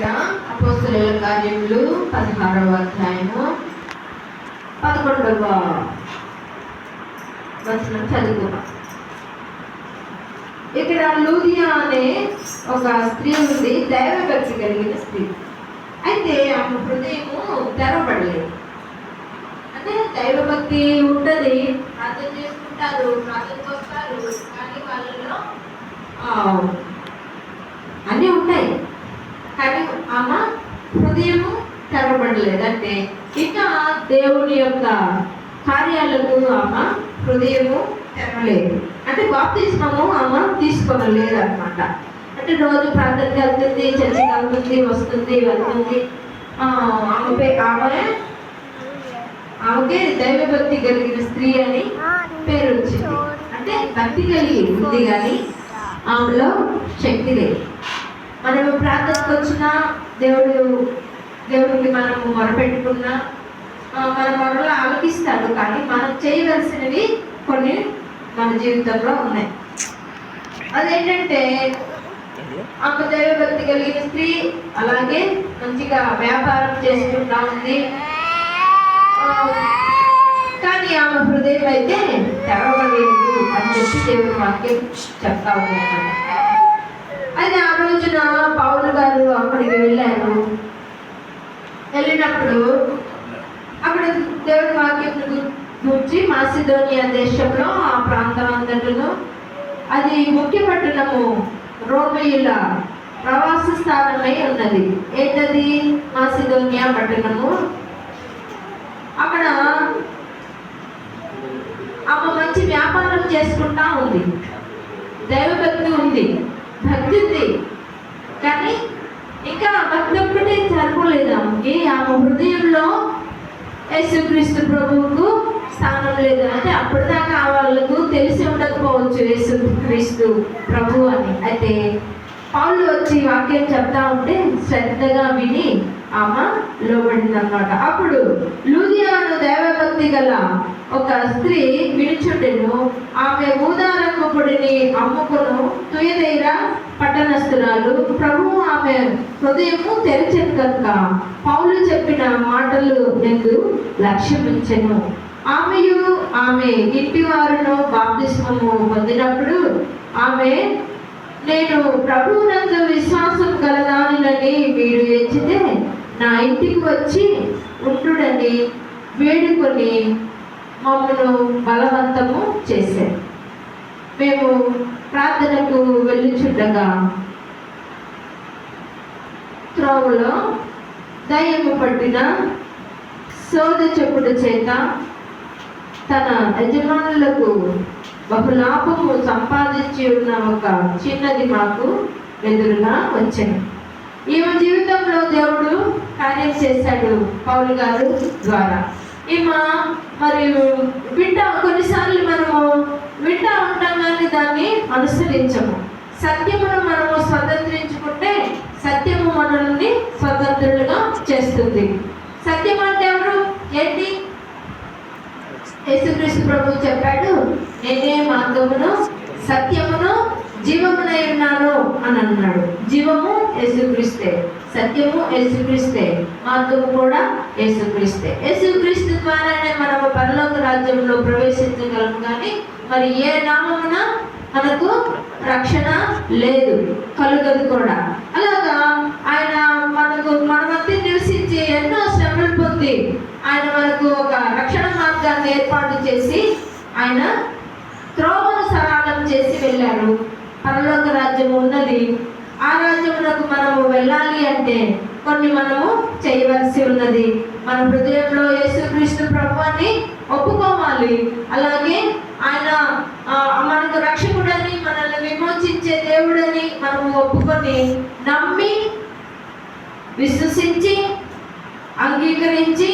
సువార్త అపోస్తుల కార్యములు పదహారవ అధ్యాయము పదకొండవ వచనం చదువుకున్నాం ఇక్కడ లూదియా అనే ఒక స్త్రీ ఉంది దైవభక్తి కలిగిన స్త్రీ. అయితే ఆమె హృదయము తెరవబడలేదు. అంటే దైవభక్తి ఉంటుంది ప్రార్థన చేసుకుంటారు ప్రార్థనకు వస్తారు కానీ వాళ్ళలో అన్నీ ఉన్నాయి కానీ ఆమె హృదయము తెరవబడలేదంటే ఇంకా దేవుని యొక్క కార్యాలకు ఆమె హృదయము తెరవలేదు. అంటే బాప్తిస్మము ఆమె తీసుకోనలేదు అనమాట అంటే రోజు ప్రార్థనకి వెళ్తుంది చర్చికి వెళ్తుంది వస్తుంది వెళ్తుంది. ఆమెపై ఆమె పే- ఆమె ఆమెకే దైవభక్తి కలిగిన స్త్రీ అని పేరు వచ్చింది. అంటే భక్తి కలిగి ఉంది కానీ ఆమెలో శక్తి లేదు. మనము ప్రార్థనకు వచ్చినా దేవుడు దేవుడికి మనము మొరపెట్టుకున్నా మన మొరలు ఆలకిస్తాడు. కానీ మనం చేయవలసినవి కొన్ని మన జీవితంలో ఉన్నాయి. అదేంటంటే ఆమె దైవభక్తి కలిగిన స్త్రీ అలాగే మంచిగా వ్యాపారం చేసుకుంటా ఉంది. కానీ ఆమె హృదయం అయితే తెరవలేదు అని చెప్పి దేవుడు వాక్యం చెప్తా ఉన్నాడు. అయితే ఆ రోజున పౌలు గారు అక్కడికి వెళ్ళాను వెళ్ళినప్పుడు అక్కడ దేవుడి వాక్యం గురించి మాసిధోనియా దేశంలో ఆ ప్రాంతం అంతటిలో అది ముఖ్య పట్టణము రోమయుల ప్రవాస స్థానమై ఉన్నది. ఏంటది? మాసిధోనియా పట్టణము. అక్కడ ఆమె మంచి వ్యాపారం చేసుకుంటా ఉంది. దైవభక్తి ఉంది. భక్తి ఉంది కానీ ఇంకా భక్తి ఒక్కటే సరిపోలేదు ఆమెకి. ఆమె హృదయంలో యేసుక్రీస్తు ప్రభువుకు స్థానం లేదు. అంటే అప్పటిదాకా వాళ్ళకు తెలిసి ఉండకపోవచ్చు యేసుక్రీస్తు ప్రభు అని. అయితే పౌలు వచ్చి వాక్యం చెప్తా ఉంటే శ్రద్ధగా విని ఆమె లోబడింది అనమాట అప్పుడు లూదియాను దేవభక్తి గల ఒక స్త్రీ విడిచుండెను ఆమె ఊదారంగు పొడిని అమ్ముకును. తుయదైర పట్టణస్థురాలు. ప్రభువు ఆమె హృదయము తెరిచెను కనుక పౌలు చెప్పిన మాటలు నేను లక్ష్యమించను. ఆమెయు ఆమె ఇంటి వారును బాప్తిస్మము పొందినప్పుడు ఆమె నేను ప్రభువునందు విశ్వాసం గలదానినని వీడు ఎంచితే ఇంటికి వచ్చి ఉంటుడని వేడుకొని మమ్మను బలవంతము చేశారు. మేము ప్రార్థనకు వెళ్ళుచుండగా త్రోవలో దయ్యము పట్టిన సోద చెప్పుడు చేత తన యజమానులకు బహులాభము సంపాదించి ఉన్న ఒక చిన్నది మాకు ఎదురుగా వచ్చింది ఈమె జీవితంలో దేవుడు కార్యం చేశాడు పౌలు గారు ద్వారా. ఈమె మరియు వింటా కొన్నిసార్లు మనము వింటా ఉంటాం కానీ దాన్ని అనుసరించము. సత్యమును మనము స్వతంత్రించుకుంటే సత్యము మనల్ని స్వతంత్రులుగా చేస్తుంది. సత్యం అంటే ఎవరు? ఏంటి? యేసుక్రీస్తు ప్రభు చెప్పాడు నేనే మార్గమును సత్యమును జీవమునై ఉన్నాను అని అన్నాడు. జీవము యేసుక్రీస్తే సత్యము యేసుక్రీస్తే మార్గము కూడా యేసుక్రీస్తే. యేసుక్రీస్తు ద్వారానే మనము పరలోక రాజ్యంలో ప్రవేశించగలము కానీ మరి ఏ నామమున మనకు రక్షణ లేదు కలుగదు కూడా. అలాగా ఆయన మనకు మన మధ్య నివసించి ఎన్నో శ్రమలు పొంది ఆయన మనకు ఒక రక్షణ మార్గాన్ని ఏర్పాటు చేసి ఆయన త్రోవను సరళం చేసి వెళ్ళారు పరలోక రాజ్యం ఉన్నది. ఆ రాజ్యమునకు మనము వెళ్ళాలి అంటే కొన్ని మనము చేయవలసి ఉన్నది. మన హృదయంలో యేసుక్రీస్తు ప్రభువాన్ని ఒప్పుకోవాలి. అలాగే ఆయన మనకు రక్షకుడని మనల్ని విమోచించే దేవుడని మనము ఒప్పుకొని నమ్మి విశ్వసించి అంగీకరించి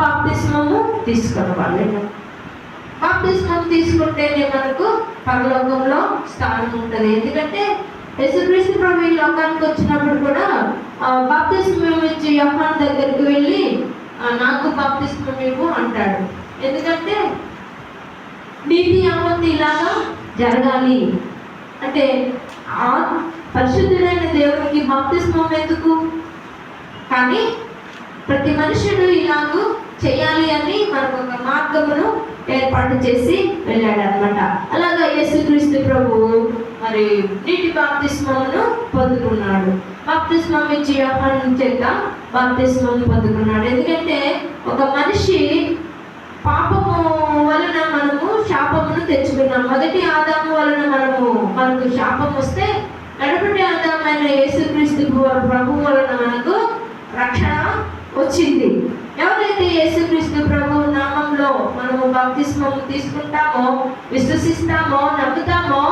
బాప్తిస్మము తీసుకోవాలి బాప్తిస్మం తీసుకుంటేనే మనకు పరలోకంలో స్థానం ఉంటుంది. ఎందుకంటే యేసుక్రీస్తు ప్రభు ఈ లోకానికి వచ్చినప్పుడు కూడా బాప్తిస్మం ఇచ్చి యోహాన్ దగ్గరికి వెళ్ళి నాకు బాప్తిస్మం ఇవ్వు అంటాడు. ఎందుకంటే నీతి యావత్తు ఇలాగా జరగాలి. అంటే ఆ పరిశుద్ధుడైన దేవునికి బాప్తిస్మం ఎందుకు? కానీ ప్రతి మనుషుడు ఇలాగూ చేయాలి అని మనకు ఒక మార్గమును ఏర్పాటు చేసి వెళ్ళాడు అనమాట అలాగా యేసుక్రీస్తు ప్రభువు మరి నీటి బాప్తిస్మమును పొందుకున్నాడు. బాప్తిస్మం ఇచ్చి యోహాను చేత బాప్తిస్మం పొందుకున్నాడు. ఎందుకంటే ఒక మనిషి పాపము వలన మనము శాపమును తెచ్చుకున్నాం. మొదటి ఆదాము వలన మనము మనకు శాపం వస్తే నడుపటి ఆదామైన యేసుక్రీస్తు ప్రభు వలన మనకు రక్షణ వచ్చింది. ఎవరైతే యేసుక్రీస్తు ప్రభు నామంలో మనము బాప్తిస్మము తీసుకుంటామో విశ్వసిస్తామో నమ్ముతామో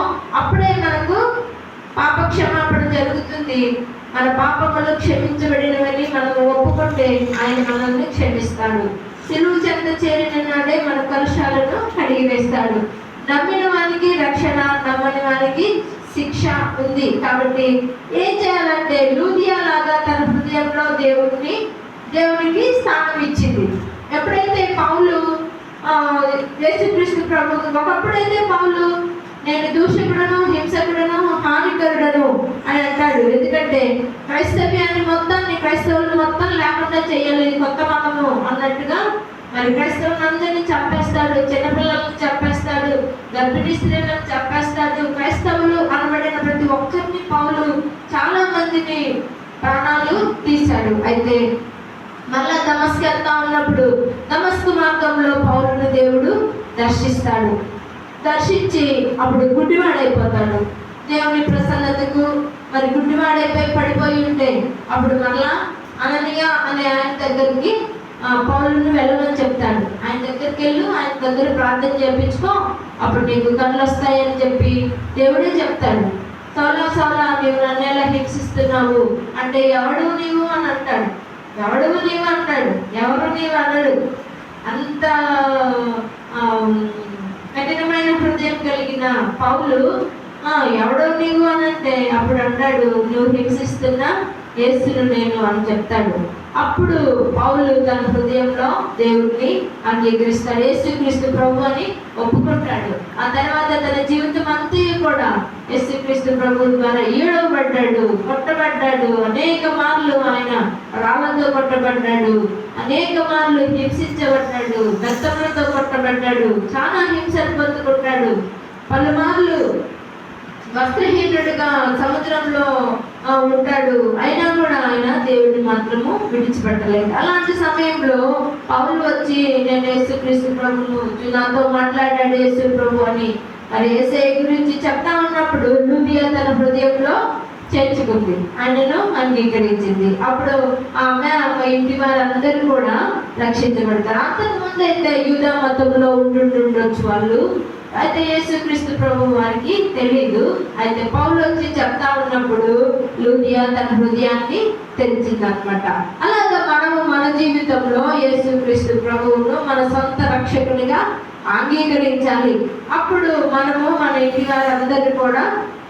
అప్పుడే మనకు పాప క్షమాపణ జరుగుతుంది. మన పాపములు క్షమించబడినవని మనం ఒప్పుకుంటే ఆయన మనల్ని క్షమిస్తాడు. సిలువు చెంత చేరిన నాడే మన కలుషాలను కడిగి వేస్తాడు నమ్మిన వారికి రక్షణ నమ్మని వారికి శిక్ష ఉంది. కాబట్టి ఏం చేయాలంటే లూదియా లాగా తన హృదయంలో దేవుడిని దేవునికి స్థానం ఇచ్చింది. ఎప్పుడైతే పౌలు యేసుకృష్ణ ప్రభు ఒకప్పుడైతే పౌలు నేను దూషకుడను హింసకుడను హానికరుడను అని అంటాడు. ఎందుకంటే క్రైస్తవ్యాన్ని మొత్తాన్ని క్రైస్తవులు మొత్తం లేకుండా చేయలేదు కొత్త మతము అన్నట్టుగా మరి క్రైస్తవులను అందరినీ చంపేస్తాడు చిన్నపిల్లలను చంపేస్తాడు గర్భిణీ స్త్రీలను చంపేస్తాడు. క్రైస్తవులు అనబడిన ప్రతి ఒక్కరిని పౌలు చాలా మందిని ప్రాణాలు తీశాడు. అయితే మళ్ళా దమస్కి వెళ్తా ఉన్నప్పుడు దమస్కు మార్గంలో పౌరుని దేవుడు దర్శిస్తాడు. దర్శించి అప్పుడు గుడ్డివాడైపోతాడు. దేవుని ప్రసన్నతకు మరి గుడ్డివాడైపోయి పడిపోయి ఉంటే అప్పుడు మళ్ళా అననీయ అనే ఆయన దగ్గరికి పౌరుని వెళ్ళమని చెప్తాడు. ఆయన దగ్గరికి వెళ్ళు ఆయన దగ్గర ప్రార్థన చేయించుకో అప్పుడు నీకు కళ్ళు వస్తాయని చెప్పి దేవుడే చెప్తాడు. సోలా సోలా నీవు నన్ను ఎలా హింసిస్తున్నావు? అంటే ఎవడు నీవు? అని అంటాడు. ఎవడు నీవు అంటాడు ఎవరు నీవు అనడు. అంత కఠినమైన హృదయం కలిగిన పౌలు ఎవడో నీవు అని అంటే అప్పుడు అంటాడు నువ్వు హింసిస్తున్నా యేసును నేను అని చెప్తాడు. అప్పుడు పౌలు తన హృదయంలో దేవుడిని అంగీకరిస్తాడు. యేసుక్రీస్తు ప్రభు అని ఒప్పుకుంటాడు. ఆ తర్వాత తన జీవితం అంతా కూడా యేసుక్రీస్తు ప్రభు ద్వారా ఈడవబడ్డాడు కొట్టబడ్డాడు. అనేక మార్లు ఆయన రాళ్ళతో కొట్టబడ్డాడు. అనేక మార్లు హింసించబడ్డాడు. దత్తములతో కొట్టబడ్డాడు. చాలా హింసలు పొందుకుంటాడు. పలుమార్లు వస్త్రహీనుడుగా సముద్రంలో ఆ, ఉంటాడు. అయినా కూడా ఆయన దేవుడిని మాత్రము విడిచిపెట్టలేదు. అలాంటి సమయంలో పౌలు వచ్చి నేను యేసుక్రీస్తు ప్రభును నాతో మాట్లాడాడు యేసు ప్రభు అని మరి ఏసై గురించి చెప్తా ఉన్నప్పుడు లూబియా తన హృదయంలో చేర్చుకుంది. ఆయనను అంగీకరించింది. అప్పుడు ఆమె ఆమె ఇంటి వారందరూ కూడా రక్షించబడతారు. అంతకు ముందు అయితే యూదా మతంలో ఉంటుండొచ్చు వాళ్ళు. అయితే యేసుక్రీస్తు ప్రభు వారికి తెలియదు అయితే పౌలు వచ్చి చెప్తా ఉన్నప్పుడు లూదియా తన హృదయాన్ని తెరిచింది అనమాట అలాగా మనము మన జీవితంలో యేసుక్రీస్తు ప్రభువును మన సొంత రక్షకునిగా అంగీకరించాలి. అప్పుడు మనము మన ఇంటి వారందరూ కూడా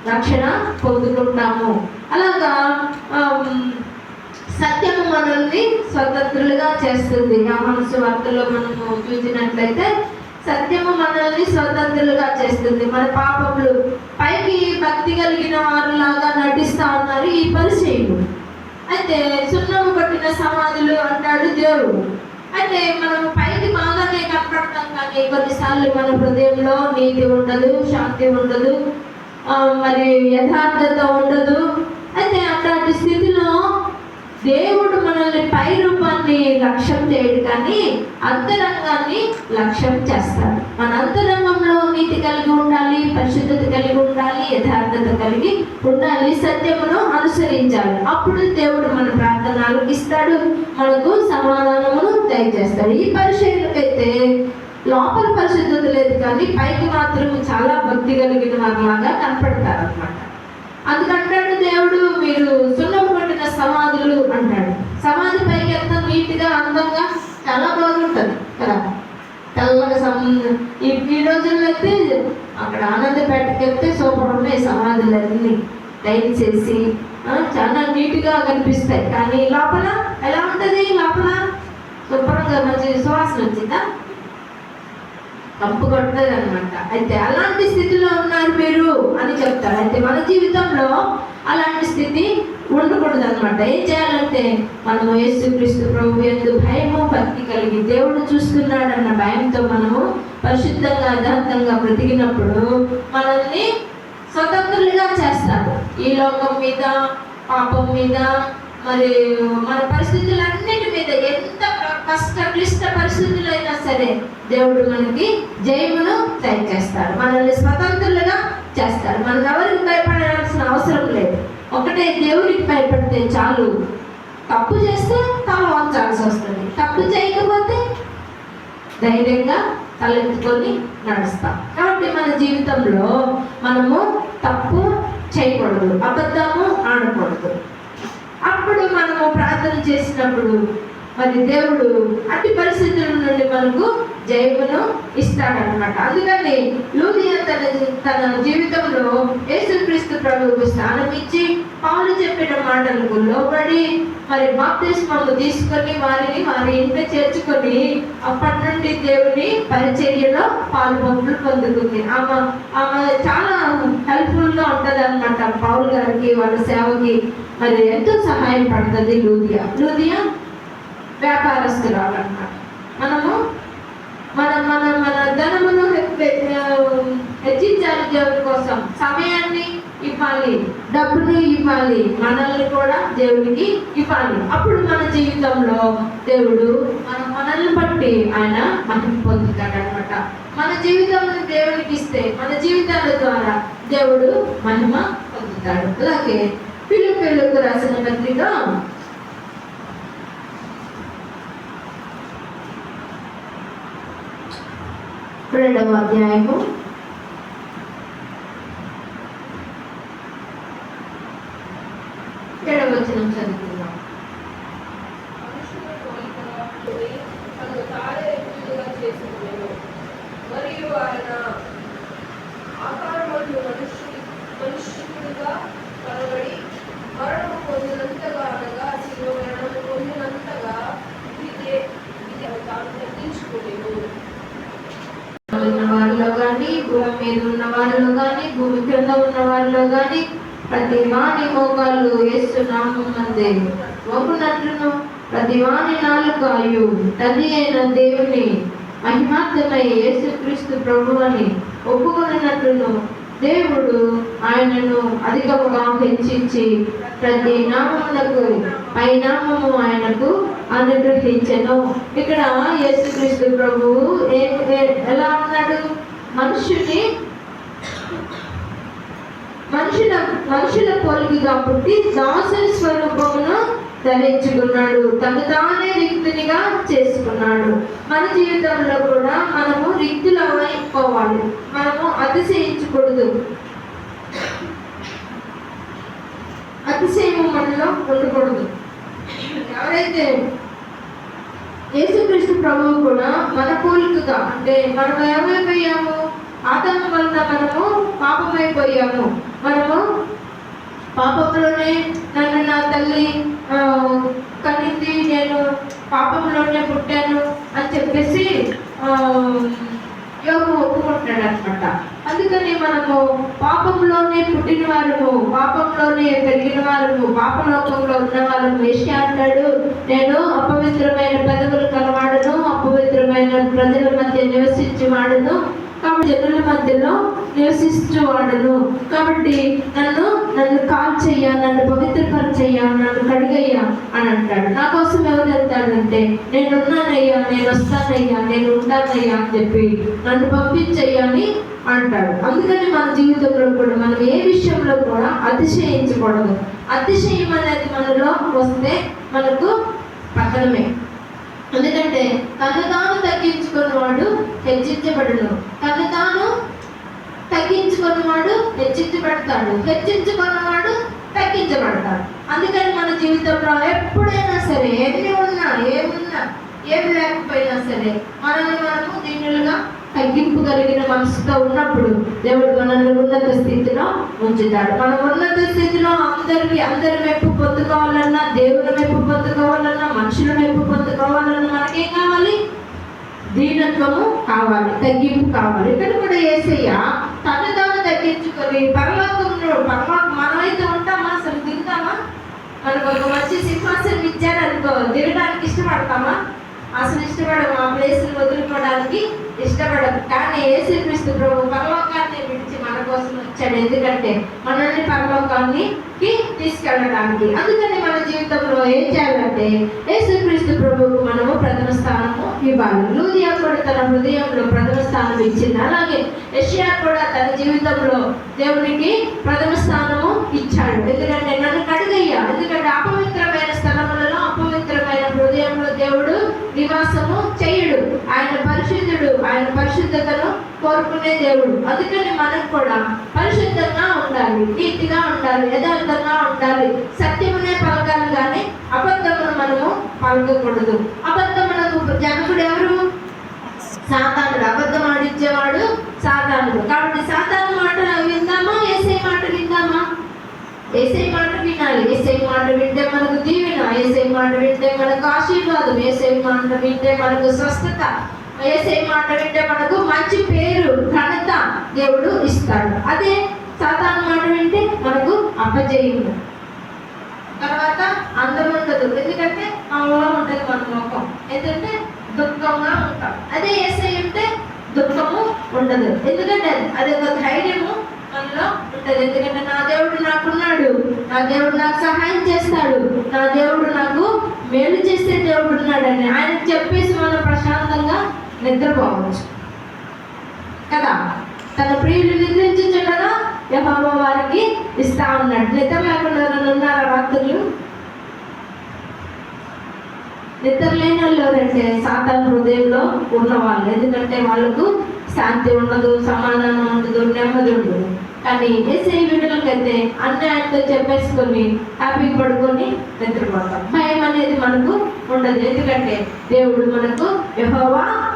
రక్షణ పొందుకుంటాము. అలాగా సత్యము మనల్ని స్వతంత్రులుగా చేస్తుంది. ఆ మనసు వార్తలో మనము చూసినట్లయితే సత్యము మనల్ని స్వతంత్రులుగా చేస్తుంది. మన పాపములు పైకి భక్తి కలిగిన వారులాగా నటిస్తా ఉన్నారు ఈ పరిచయం అయితే సున్నము పట్టిన సమాధులు అంటాడు దేవుడు. అయితే మనం పైకి బాగానే కనపడతాం కానీ కొన్నిసార్లు మన హృదయంలో నీతి ఉండదు శాంతి ఉండదు మరి యథార్థత ఉండదు. అయితే అట్లాంటి స్థితిలో దేవుడు మనల్ని పై రూపాన్ని లక్ష్యం చేయడు కానీ అంతరంగాన్ని లక్ష్యం చేస్తాడు మన అంతరంగంలో నీతి కలిగి ఉండాలి పరిశుద్ధత కలిగి ఉండాలి యథార్థత కలిగి ఉండాలి సత్యమును అనుసరించాలి. అప్పుడు దేవుడు మన ప్రార్థన ఇస్తాడు మనకు సమాధానమును దయచేస్తాడు. ఈ పరిశీలనకైతే లోపల పరిశుద్ధత లేదు కానీ పైకి మాత్రం చాలా భక్తి కలిగిన వారిలాగా కనపడతారు అనమాట అందుకంటాడు దేవుడు మీరు సున్నం పట్టిన సమాధులు అంటాడు. సమాధి పైకి ఎంత నీట్గా అందంగా చాలా బాగుంటుంది కదా. తెల్లగా సమ ఈ రోజుల్లో అయితే అక్కడ ఆనందపేటకి వెళ్తే సూపర్ ఉన్నాయి సమాధులు అన్నీ టైల్స్ చాలా నీట్గా కనిపిస్తాయి. కానీ లోపల ఎలా ఉంటుంది? లోపల? శుభ్రంగా మంచి సువాసన వచ్చిందా? కంపు కొట్టదు అనమాట అయితే అలాంటి స్థితిలో ఉన్నారు మీరు అని చెప్తారు. అయితే మన జీవితంలో అలాంటి స్థితి ఉండకూడదు అనమాట ఏం చేయాలంటే మనము యేసుక్రీస్తు ప్రభు ఎందు భయము భక్తి కలిగి దేవుడు చూస్తున్నాడన్న భయంతో మనము పరిశుద్ధంగా యథార్థంగా బ్రతికినప్పుడు మనల్ని స్వతంత్రులుగా చేస్తారు. ఈ లోకం మీద పాపం మీద మరి మన పరిస్థితులన్నిటి మీద ఎంత కష్ట క్లిష్ట పరిస్థితులైనా సరే దేవుడు మనకి జయమును దయచేస్తాడు మనల్ని స్వతంత్రులుగా చేస్తాడు. మనం ఎవరికి భయపడాల్సిన అవసరం లేదు. ఒకటే దేవుడికి భయపడితే చాలు. తప్పు చేస్తే తల వంచాల్సి వస్తుంది. తప్పు చేయకపోతే ధైర్యంగా తలెత్తుకొని నడుస్తాం. కాబట్టి మన జీవితంలో మనము తప్పు చేయకూడదు. అబద్ధము ఆడకూడదు. అప్పుడు మనము ప్రార్థన చేసినప్పుడు మరి దేవుడు అట్టి పరిస్థితుల నుండి మనకు జయమును ఇస్తాడనమాట అందుకని లూదియా తన తన జీవితంలో యేసుక్రీస్తు ప్రభువుకు స్థానం ఇచ్చి పాలు చెప్పిన మాటలకు లోబడి మరి బాప్తిస్మము తీసుకొని వారిని వారి ఇంట చేర్చుకొని అప్పటి నుండి దేవుని పాలు పాల్గొంపులు పొందుకుంది ఆమె ఆమె చాలా హెల్ప్ఫుల్గా ఉంటుంది అనమాట పౌల్ గారికి వాళ్ళ సేవకి మరి ఎంతో సహాయం పడుతుంది లూదియా. లూదియా వ్యాపారస్తురాలు మనము మన మన మన ధనమును హెచ్చించాలి దేవుడి కోసం. సమయాన్ని ఇవ్వాలి. డబ్బును ఇవ్వాలి. మనల్ని కూడా దేవుడికి ఇవ్వాలి. అప్పుడు మన జీవితంలో దేవుడు మన మనల్ని బట్టి ఆయన మహిమ పొందుతాడు అనమాట మన జీవితంలో దేవుడికి ఇస్తే మన జీవితాల ద్వారా దేవుడు మహిమ పొందుతాడు. అలాగే పిలుపు రాసిన పత్రిక రెండవ అధ్యాయము ఏడవ వచనం చదువుకుందాం మనుషుల పోలికగా ఉండి తను తాళరేకులుగా చేసుకునేను. మరియు ఆయన ఆకారమందు మనుష్యుడి మనుష్యుడిగా కనబడి మరణము పొందినంతగా అనగా శిలువ మరణము పొందినంతగా ఇదే ఇది తాను తగ్గించుకునేను ఉన్న వారిలో కానీ భూమి మీద ఉన్న వారిలో కానీ భూమి క్రింద ఉన్న వారిలో కానీ ప్రతి వాణి మోకాళ్ళు వేస్తున్నాము నామందే మోకున్నట్లును ప్రతి వాణి నాలుకాయు తల్లి అయిన దేవుని మహిమార్థమై యేసుక్రీస్తు ప్రభు అని ఒప్పుకున్నట్లును దేవుడు ఆయనను అధికముగా హెచ్చించి ప్రతి నామమునకు పైనామము ఆయనకు అనుగ్రహించను. ఇక్కడ యేసుక్రీస్తు ప్రభువు ఏ- ఎలా ఉన్నాడు? మనుషుని మనుషుల మనుషుల పోలికగా పుట్టి దాసుని స్వరూపమును ధరించుకున్నాడు. తను తానే రిక్తునిగా చేసుకున్నాడు. మన జీవితంలో కూడా మనము రిక్తులు అయిపోవాలి. మనము అతిశయించకూడదు. అతిశయము మనలో ఉండకూడదు. ఎవరైతే యేసుక్రీస్తు ప్రభువు కూడా మన పోలికగా అంటే మనం ఏమైపోయాము ఆతమ వలన మనము పాపమైపోయాము. మనము పాపంలోనే నన్ను నా తల్లి ఆ, కనింది నేను పాపంలోనే పుట్టాను అని చెప్పేసి యోగం ఒప్పుకుంటున్నాడు అనమాట అందుకని మనము పాపంలోనే పుట్టిన వారము పాపంలోనే పెరిగిన వారము పాపలోకంలో ఉన్న వాళ్ళము. వేషి అంటాడు నేను అపవిత్రమైన పెదవులు కలవాడను అపవిత్రమైన ప్రజల మధ్య నివసించి వాడను కాబట్టి జనుల మధ్యలో నివసిస్తూ వాడను కాబట్టి నన్ను నన్ను కాల్ చెయ్యా నన్ను పవిత్రపరచయ్యా నన్ను కడిగయ్యా అని అంటాడు. నా కోసం ఎవరు వెళ్తాడంటే నేను ఉన్నానయ్యా నేను వస్తానయ్యా నేను ఉంటానయ్యా అని చెప్పి నన్ను పంపించయ్యా అని అంటాడు. అందుకని మన జీవితంలో కూడా మనం ఏ విషయంలో కూడా అతిశయించకూడదు. అతిశయం అనేది మనలో వస్తే మనకు పతనమే. ఎందుకంటే తను తాను తగ్గించుకున్నవాడు హెచ్చించబడును. తను తాను తగ్గించుకున్నవాడు హెచ్చించబడతాడు. హెచ్చించుకున్నవాడు తగ్గించబడతాడు. అందుకని మన జీవితంలో ఎప్పుడైనా సరే ఎన్ని ఉన్నా ఏమున్నా ఏమి లేకపోయినా సరే మనల్ని మనము దీనులుగా తగ్గింపు కలిగిన మనసుతో ఉన్నప్పుడు దేవుడు మనల్ని ఉన్నత స్థితిలో ఉంచుతాడు. మనం ఉన్నత స్థితిలో అందరికి అందరి మెప్పు పొందుకోవాలన్నా దేవుడి మెప్పు పొందుకోవాలన్నా మనుషుల మెప్పు పొందుకోవాలన్నా మనకేం కావాలి? దీనత్వము కావాలి తగ్గింపు కావాలి. ఇక్కడ కూడా ఏసయ్య తను తాను తగ్గించుకొని పరలోకంలో పరలోకం మనమైతే ఉంటామా? అసలు దిగుతామా మనకు ఒక మంచి సింహాసనం ఇచ్చారనుకో దిగడానికి ఇష్టపడతామా? అసలు ఇష్టపడము ఆ ప్లేసులు వదులుకోవడానికి ఇష్టపడము కానీ యేసుక్రీస్తు ప్రభు పరలోకాన్ని విడిచి మన కోసం వచ్చాడు. ఎందుకంటే మనల్ని పరలోకాన్ని కి తీసుకెళ్ళడానికి. అందుకని మన జీవితంలో ఏం చేయాలంటే యేసుక్రీస్తు ప్రభువుకు మనము ప్రథమ స్థానము ఇవ్వాలి. లూదియా కూడా తన హృదయంలో ప్రథమ స్థానం ఇచ్చింది. అలాగే యెషయా కూడా తన జీవితంలో దేవునికి ప్రథమ స్థానము ఇచ్చాడు. ఎందుకంటే నన్ను కడుగయ్యా. ఎందుకంటే అపమ స్థలములలో అపవిత్రమైన హృదయంలో దేవుడు నివాసము చేయుడు ఆయన పరిశుద్ధుడు ఆయన పరిశుద్ధతను కోరుకునే దేవుడు. అందుకని మనం కూడా పరిశుద్ధంగా ఉండాలి నీతిగా ఉండాలి యథార్థంగా ఉండాలి. సత్యమునే పలకాలి కానీ అబద్ధమును మనము పలకకూడదు. అబద్ధమునకు జనకుడు ఎవరు? సాతానుడు. అబద్ధం ఆడించేవాడు సాతానుడు. కాబట్టి సాతాను మాట విందామా? ఏసై మాట విందామా? ఏసై మాట వినాలి. ఏసై మాట వింటే మనకు దీవెన. ఏసై మాట వింటే మనకు ఆశీర్వాదం. ఏసై మాట వింటే మనకు స్వస్థత. ఏసై మాట వింటే మనకు మంచి పేరు ఘనత దేవుడు ఇస్తాడు. అదే సాతాను మాట వింటే మనకు అపజయము. తర్వాత అందం ఉండదు ఎందుకంటే మామూలుగా ఉంటుంది మన ముఖం ఎందుకంటే దుఃఖంగా ఉంటాం. అదే ఏసై ఉంటే దుఃఖము ఉండదు. ఎందుకంటే అది ఒక ధైర్యము మనలో ఉంటుంది. ఎందుకంటే నా దేవుడు నాకున్నాడు. నా దేవుడు నాకు సహాయం చేస్తాడు. నా దేవుడు నాకు మేలు చేసే దేవుడు ఉన్నాడని ఆయన చెప్పేసి మనం ప్రశాంతంగా నిద్రపోవచ్చు. కదా? తన ప్రియులు నిద్రించుండగా యహోవా వారికి ఇస్తా ఉన్నాడు. నిద్ర లేకుండా ఉన్నారా రాత్రులు? నిద్ర లేని వాళ్ళు ఎవరంటే సాతాన్ హృదయంలో ఉన్నవాళ్ళు. ఎందుకంటే వాళ్ళకు శాంతి ఉండదు సమాధానం ఉండదు నెమ్మది ఉండదు. కానీ ఏసై వీడులకైతే అన్యాయంతో చెప్పేసుకొని హ్యాపీగా పడుకొని నిద్రపోతాం. భయం అనేది మనకు ఉండదు. ఎందుకంటే దేవుడు మనకు యహోవా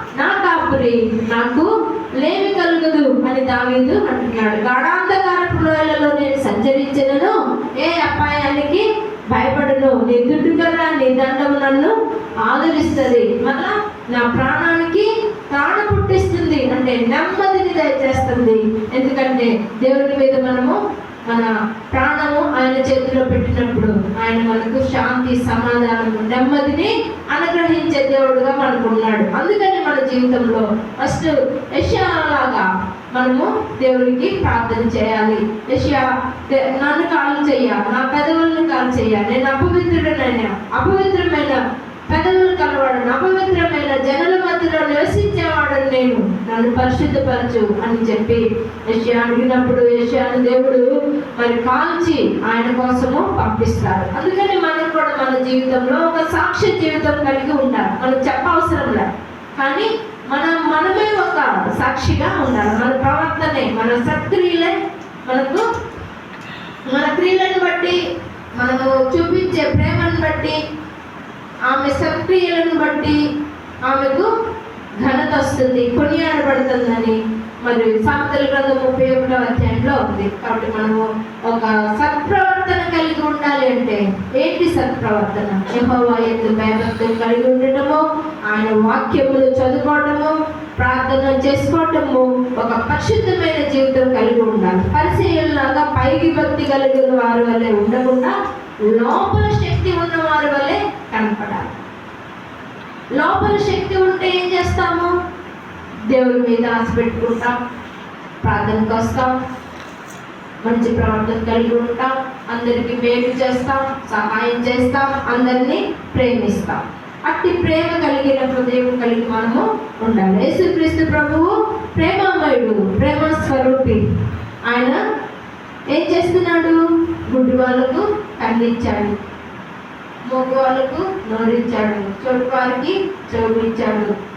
కాపురి నాకు లేమి కలుగదు అని దావీదు అంటున్నాడు. గాఢాంధకారపు లోయలలో నేను సంచరించినను. ఏ అపాయానికి భయపడను? నీ దుడ్డు కదా నీ దండము నన్ను ఆదరిస్తుంది. మళ్ళా నా ప్రాణానికి ప్రాణ పుట్టిస్తుంది. అంటే నెమ్మదిని దయచేస్తుంది. ఎందుకంటే దేవుని మీద మనము మన ప్రాణము ఆయన చేతిలో పెట్టినప్పుడు ఆయన మనకు శాంతి సమాధానము నెమ్మదిని అనుగ్రహించే దేవుడుగా మనకు ఉన్నాడు. అందుకని మన జీవితంలో ఫస్ట్ యశాలాగా మనము దేవుడికి ప్రార్థన చేయాలి. యశా నన్ను కాలు చెయ్య నా పెదవులను కాలు చెయ్య నేను అపవిత్రుడనైనా అపవిత్రమైన పెదవులు కలవాడు అపవిత్రమైన జనుల మధ్యలో నివసించేవాడు నేను నన్ను పరిశుద్ధపరచు అని చెప్పి యశ్యా అడిగినప్పుడు యశ్యాను దేవుడు మరి కాల్చి ఆయన కోసము పంపిస్తారు అందుకని మనం కూడా మన జీవితంలో ఒక సాక్ష్య జీవితం కలిగి ఉండాలి. మనం చెప్పవసరం లేదు. కానీ మనం మనమే ఒక సాక్షిగా ఉండాలి. మన ప్రవర్తనే మన సత్క్రియలే మనకు మన క్రియలను బట్టి మనము చూపించే ప్రేమను బట్టి ఆమె సక్రియలను బట్టి ఆమెకు ఘనత వస్తుంది కొనియాడబడుతుందని మరి సామెతల గ్రంథం ముప్పై ఒకటో అధ్యాయంలో ఉంది. కాబట్టి మనము ఒక సత్ప్రవర్తన కలిగి ఉండాలి అంటే ఏంటి సత్ప్రవర్తన? యెహోవా ఎందు భయభక్తులు కలిగి ఉండటము ఆయన వాక్యములు చదువుకోవటము ప్రార్థన చేసుకోవటము ఒక పరిశుద్ధమైన జీవితం కలిగి ఉండాలి. పరిశీలనగా పైకి భక్తి కలిగిన వారు వల్లే ఉండకుండా లోపల శక్తి ఉన్న వారి వల్లే కనపడాలి. లోపల శక్తి ఉంటే ఏం చేస్తాము? దేవుడి మీద ఆశ పెట్టుకుంటాం ప్రార్థనకు వస్తాం మంచి ప్రవర్తన కలిగి ఉంటాం అందరికీ మేలు చేస్తాం సహాయం చేస్తాం అందరినీ ప్రేమిస్తాం. అట్టి ప్రేమ కలిగిన హృదయం కలిగి మనము ఉండాలి. యేసుక్రీస్తు ప్రభువు ప్రేమమయుడు ప్రేమ స్వరూపి ఆయన ఏం చేస్తున్నాడు? గుడ్డి వాళ్ళకు కన్నిచ్చాడు మూగు వాళ్ళకు నోరిచ్చాడు. చోటు వారికి చోటు ఇచ్చాడు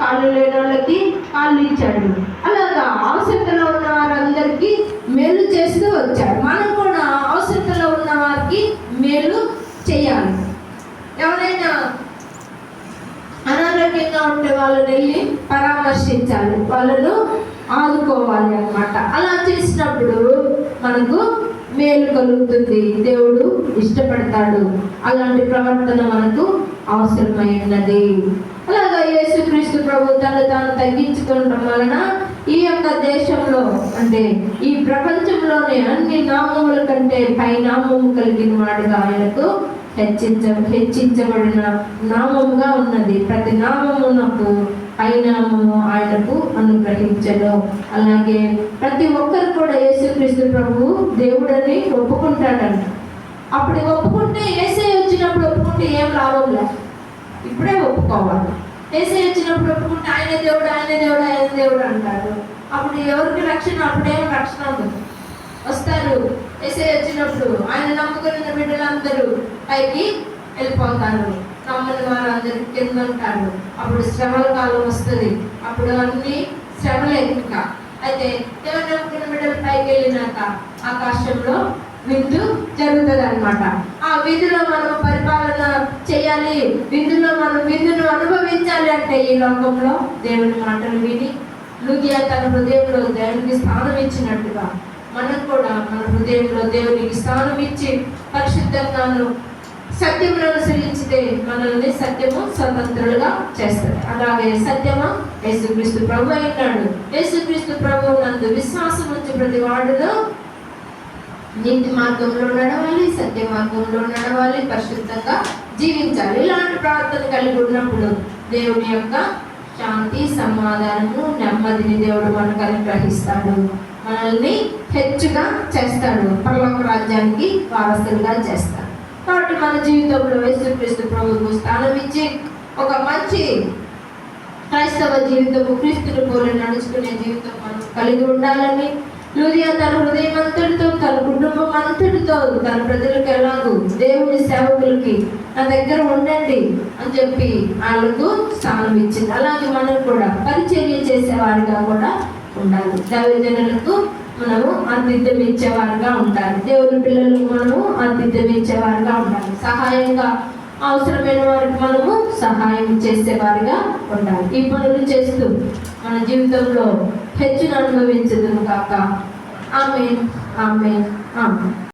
కాళ్ళు లేని వాళ్ళకి కాళ్ళు ఇచ్చాడు అలాగా అవసరతలో ఉన్న వారందరికీ మేలు చేస్తూ వచ్చాడు. మనం కూడా అవసరతలో ఉన్న వారికి మేలు చేయాలి. ఎవరైనా అనారోగ్యంగా ఉండే వాళ్ళని వెళ్ళి పరామర్శించాలి. వాళ్ళను ఆదుకోవాలి అన్నమాట. అలా చేసినప్పుడు మనకు మేలు కలుగుతుంది. దేవుడు ఇష్టపడతాడు. అలాంటి ప్రవర్తన మనకు అవసరమైనది. అలాగా యేసుక్రీస్తు ప్రభు తను తాను తగ్గించుకోవడం వలన ఈ యొక్క దేశంలో అంటే ఈ ప్రపంచంలోని అన్ని నామముల కంటే పై నామము కలిగిన వాడుగా ఆయనకు హెచ్చించ హెచ్చించబడిన నామముగా ఉన్నది. ప్రతి నామమునకు పైనామము ఆయనకు అనుగ్రహించను. అలాగే ప్రతి ఒక్కరు కూడా యేసుక్రీస్తు ప్రభు దేవుడని ఒప్పుకుంటాడంట. అప్పుడు ఒప్పుకుంటే ఏసే వచ్చినప్పుడు ఒప్పుకుంటే ఏం లాభం లేదు ఇప్పుడే ఒప్పుకోవాలి. ఏసే వచ్చినప్పుడు ఒప్పుకుంటే ఆయన దేవుడు ఆయన దేవుడు ఆయన దేవుడు అంటారు. అప్పుడు ఎవరికి రక్షణ? అప్పుడేం రక్షణ ఉండదు వస్తారు. ఏసై వచ్చినప్పుడు ఆయన నమ్ముకున్న బిడ్డలందరూ పైకి వెళ్ళిపోతారు. నమ్మని వారు అందరూ కింద ఉంటారు అప్పుడు శ్రమల కాలం వస్తుంది. అప్పుడు అన్ని శ్రమలే ఇంకా. అయితే ఇరవై నాలుగు బిడ్డలు పైకి వెళ్ళినాక ఆకాశంలో విందు జరుగుతుంది అనమాట ఆ విందులో మనం పరిపాలన చేయాలి. విందులో మనం విందును అనుభవించాలి అంటే ఈ లోకంలో దేవుని మాటలు విని లూదియా తన హృదయంలో దేవునికి స్థానం ఇచ్చినట్టుగా మనం కూడా మన హృదయంలో దేవునికి స్థానం ఇచ్చి పరిశుద్ధంగాను సత్యమును అనుసరించితే మనల్ని సత్యము స్వతంత్రులుగా చేస్తుంది. అలాగే సత్యము యేసుక్రీస్తు ప్రభు అయినాడు యేసుక్రీస్తు ప్రభు నందు విశ్వాసం ఉంచి ప్రతి వాడులో నీతి మార్గంలో నడవాలి సత్య మార్గంలో నడవాలి పరిశుద్ధంగా జీవించాలి. ఇలాంటి ప్రార్థన కలిగి ఉన్నప్పుడు దేవుని యొక్క శాంతి సమాధానము నెమ్మదిని దేవుడు మనకు అనుగ్రహిస్తాడు మనల్ని హెచ్చుగా చేస్తాడు. పరలోక రాజ్యానికి వారసులుగా చేస్తాడు. కాబట్టి మన జీవితంలో యేసుక్రీస్తు ప్రభుత్వం స్థానం ఇచ్చి ఒక మంచి క్రైస్తవ జీవితము క్రీస్తుని పోలి నడుచుకునే జీవితం మనం కలిగి ఉండాలని లూదియా తన హృదయం అంతటితో తన కుటుంబం అంతటితో తన ప్రజలకు ఎలాగూ దేవుని సేవకులకి నా దగ్గర ఉండండి అని చెప్పి వాళ్ళకు స్థానం ఇచ్చింది. అలాగే మనం కూడా పరిచర్య చేసేవారిగా కూడా ఉండాలి. దైవజనులకు మనము ఆతిథ్యం ఇచ్చేవారుగా ఉండాలి దేవుని పిల్లలకు మనము ఆతిథ్యం ఇచ్చేవారుగా ఉండాలి. సహాయంగా అవసరమైన వారికి మనము సహాయం చేసేవారిగా ఉండాలి. ఈ పనులు చేస్తూ మన జీవితంలో హెచ్చును అనుభవించదును కాక ఆమె ఆమె ఆమె